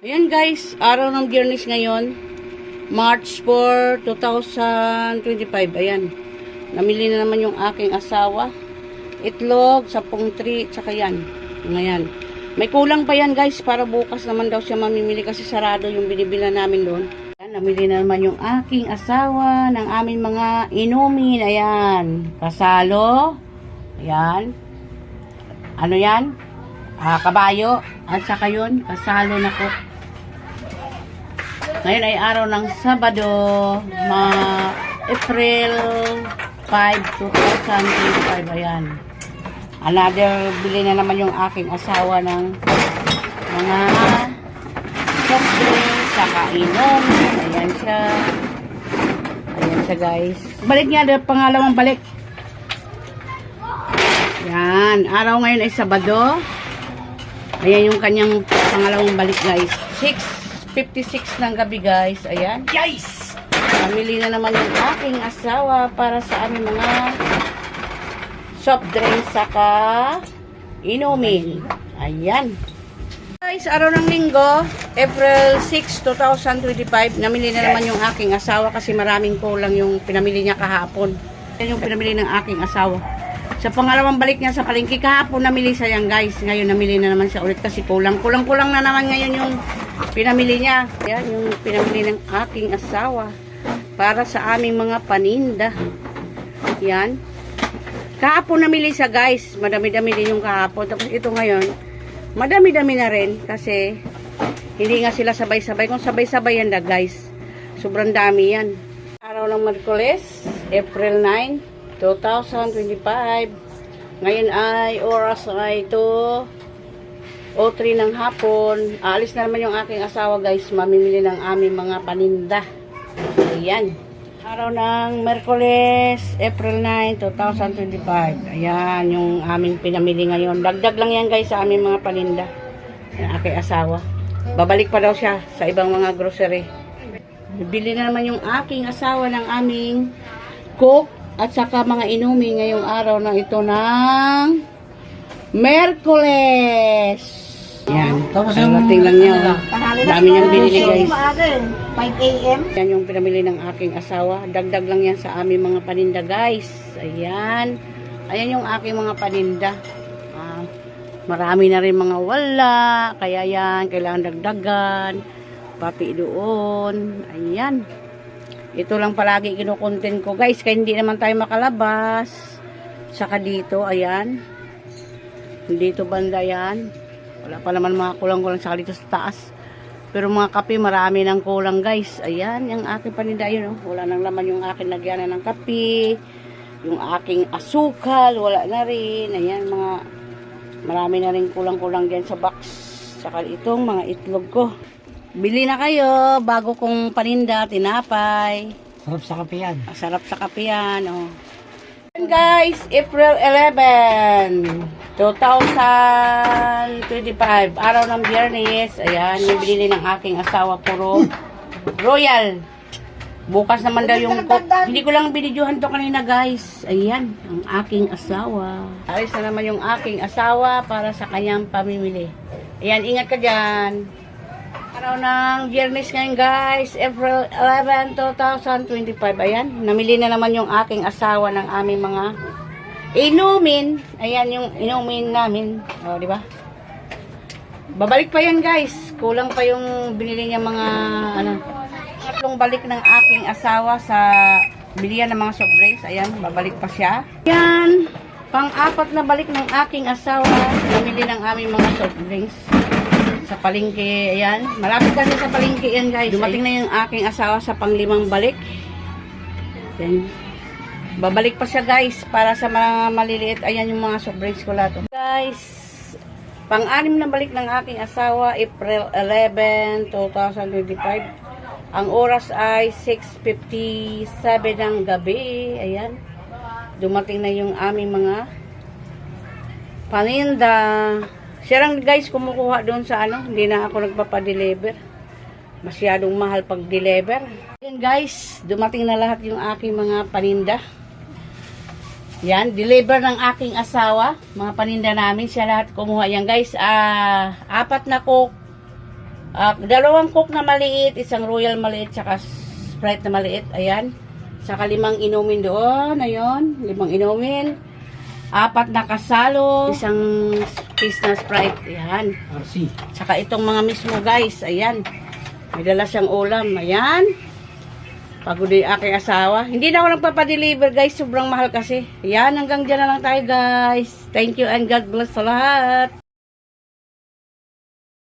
Ayan guys, araw ng biyernes ngayon. March 4, 2025. Ayan. Namili na naman yung aking asawa. Itlog, sapong tree, tsaka yan. Ngayon. May kulang pa yan guys para bukas naman daw siya mamimili kasi sarado yung binibila namin doon. Ayan, namili na naman yung aking asawa ng aming mga inumin. Ayan. Kasalo. Ayan. Ano yan? Ah, kabayo. At saka yun, kasalo na ko. Ngayon ay araw ng Sabado, ma April 5, 2025. Ayan. Another, bili na naman yung aking asawa ng mga soft drinks, saka inom. Ayan siya. Ayan siya guys. Balik niya, pangalawang balik. Yan. Araw ngayon ay Sabado. Ayan yung kanyang pangalawang balik guys. 6.56 ng gabi guys. Ayan. Guys! Pamili na naman yung aking asawa para sa aming mga soft drinks saka inumin. Ayan. Guys, araw ng linggo, April 6, 2025, namili na naman yung aking asawa kasi maraming kulang yung pinamili niya kahapon. Yan yung pinamili ng aking asawa. Sa pangalawang balik niya sa palengke kahapon namili siya yan guys. Ngayon namili na naman siya ulit kasi kulang. Kulang-kulang na naman ngayon yung pinamili niya. Yan yung pinamili ng aking asawa para sa aming mga paninda. Yan. Kahapon namili siya guys. Madami-dami din yung kahapon. Tapos ito ngayon, madami-dami na rin kasi hindi nga sila sabay-sabay. Kung sabay-sabay yan da guys, sobrang dami yan. Araw ng Merkules, April 9, 2025. Ngayon ay oras ay 2 o 3 ng hapon. Aalis na naman yung aking asawa guys. Mamimili ng aming mga paninda. Ayan. Araw ng Merkules, April 9, 2025. Ayan, yung aming pinamili ngayon. Dagdag lang yan guys sa aming mga paninda. Yung aking asawa. Babalik pa daw siya sa ibang mga grocery. Bibili na naman yung aking asawa ng aming coke at saka mga inumin ngayong araw na ito ng Merkules. Yan. Tapos yung- dating lang niya. ano. Dami niyang binili guys. 5 a.m. Yan yung pinamili ng aking asawa. Dagdag lang yan sa aming mga paninda, guys. Ayan. Ayan yung aking mga paninda. Ah, marami na rin mga wala. Kaya yan, kailangan dagdagan. Papi doon. Ayan. Ito lang palagi kinukontent ko, guys. Kaya hindi naman tayo makalabas. Saka dito, ayan. Dito banda yan. Wala pa naman mga kulang-kulang saka dito sa taas. Pero mga kape, marami ng kulang guys. Ayan, yung aking paninda yun. Oh. Wala nang laman yung aking nagyanan ng kape. Yung aking asukal, wala na rin. Ayan, mga marami na rin kulang-kulang dyan sa box. Saka itong mga itlog ko. Bili na kayo bago kong paninda, tinapay. Sarap sa kape yan. Ang sarap sa kape yan, oh. Ayan, guys, April 11, 2025, araw ng biyernes. Ayan, yung binili ng aking asawa, puro royal. Bukas naman daw yung cook. Hindi ko lang binidyohan to kanina, guys. Ayan, ang aking asawa. Alis na naman yung aking asawa para sa kanyang pamimili. Ayan, ingat ka dyan. Araw ng biyernes ngayon guys, April 11, 2025. Ayan, namili na naman yung aking asawa ng aming mga inumin. Ayan yung inumin namin. O, di ba? Babalik pa yan guys. Kulang pa yung binili niya mga ano. Tatlong balik ng aking asawa sa bilihan ng mga soft drinks. Ayan, babalik pa siya. Ayan, pang-apat na balik ng aking asawa. Namili ng aming mga soft drinks sa palengke, ayan. Malapit kasi sa palengke yan, guys. Dumating na yung aking asawa sa panglimang balik. Yan. Babalik pa siya, guys, para sa mga maliliit. Ayan yung mga soft drinks ko lahat. Guys, pang-anim na balik ng aking asawa, April 11, 2025. Ang oras ay 6.57 ng gabi. Ayan. Dumating na yung aming mga paninda. Siya lang guys kumukuha doon sa ano, hindi na ako nagpapadeliver. Masyadong mahal pag deliver. Yan guys, dumating na lahat yung aking mga paninda. Yan, deliver ng aking asawa. Mga paninda namin, siya lahat kumuha yan guys. Ah, apat na coke, Ah, dalawang coke na maliit, isang royal maliit, saka sprite na maliit. Ayan. Saka limang inumin doon. Ayun. Limang inumin. Apat na kasalo. Isang piece na sprite. Ayan. RC. Saka itong mga mismo guys. Ayan. May dala siyang ulam. Ayan. Pagod yung aking asawa. Hindi na ako nagpapadeliver guys. Sobrang mahal kasi. Ayan. Hanggang dyan na lang tayo guys. Thank you and God bless sa lahat.